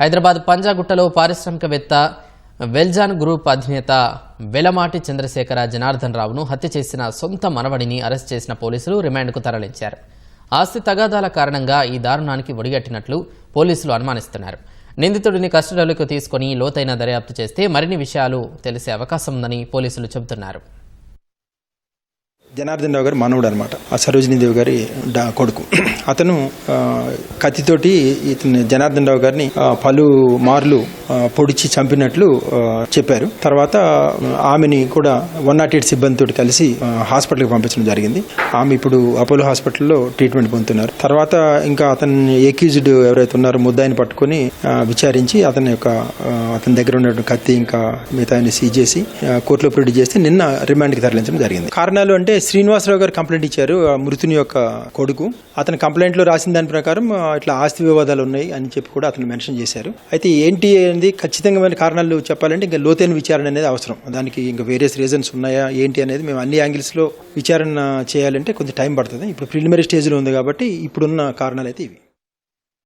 హైదరాబాద్ పంజాగుట్టలో పారిశ్రామికవేత్త వెల్జాన్ గ్రూప్ అధినేత వెలమాటి చంద్రశేఖర జనార్దన్ రావును హత్య చేసిన సొంత మనవడిని అరెస్ట్ చేసిన పోలీసులు రిమాండ్కు తరలించారు. ఆస్తి తగాదాల కారణంగా ఈ దారుణానికి ఒడిగట్టినట్లు పోలీసులు అనుమానిస్తున్నారు. నిందితుడిని కస్టడీలోకి తీసుకుని లోతైన దర్యాప్తు చేస్తే మరిన్ని విషయాలు తెలిసే అవకాశం ఉందని పోలీసులు చెబుతున్నారు. జనార్దన్ రావు గారి మనవుడు అనమాట ఆ సరోజినీ దేవి గారి కొడుకు. అతను కత్తితోటి ఇతను జనార్దన్ రావు గారిని పలు మార్లు పొడిచి చంపినట్లు చెప్పారు. తర్వాత ఆమెని కూడా వన్ నాట్ ఎయిట్ సిబ్బందితో కలిసి హాస్పిటల్కి పంపించడం జరిగింది. ఆమె ఇప్పుడు అపోలో హాస్పిటల్లో ట్రీట్మెంట్ పొందుతున్నారు. తర్వాత ఇంకా అతన్ని ఎక్యూజ్డ్ ఎవరైతే ఉన్నారో ముద్దాయిని పట్టుకొని విచారించి అతని యొక్క అతని దగ్గర ఉన్నటువంటి కత్తి ఇంకా మిగతాన్ని సీజ్ చేసి కోర్టులో ప్రొడ్యూస్ చేస్తే నిన్న రిమాండ్కి తరలించడం జరిగింది. కారణాలు అంటే శ్రీనివాసరావు గారు కంప్లైంట్ ఇచ్చారు ఆ మృతుని యొక్క కొడుకు. అతని కంప్లైంట్లో రాసిన దాని ప్రకారం ఇట్లా ఆస్తి వివాదాలు ఉన్నాయి అని చెప్పి కూడా అతను మెన్షన్ చేశారు. అయితే ఏంటి అనేది ఖచ్చితంగా కారణాలు చెప్పాలంటే ఇంకా లోతైన విచారణ అనేది అవసరం. దానికి ఇంకా వేరియస్ రీజన్స్ ఉన్నాయా ఏంటి అనేది మేము అన్ని యాంగిల్స్లో విచారణ చేయాలంటే కొంచెం టైం పడుతుంది. ఇప్పుడు ప్రిలిమినరీ స్టేజ్లో ఉంది కాబట్టి ఇప్పుడున్న కారణాలు అయితే ఇవి.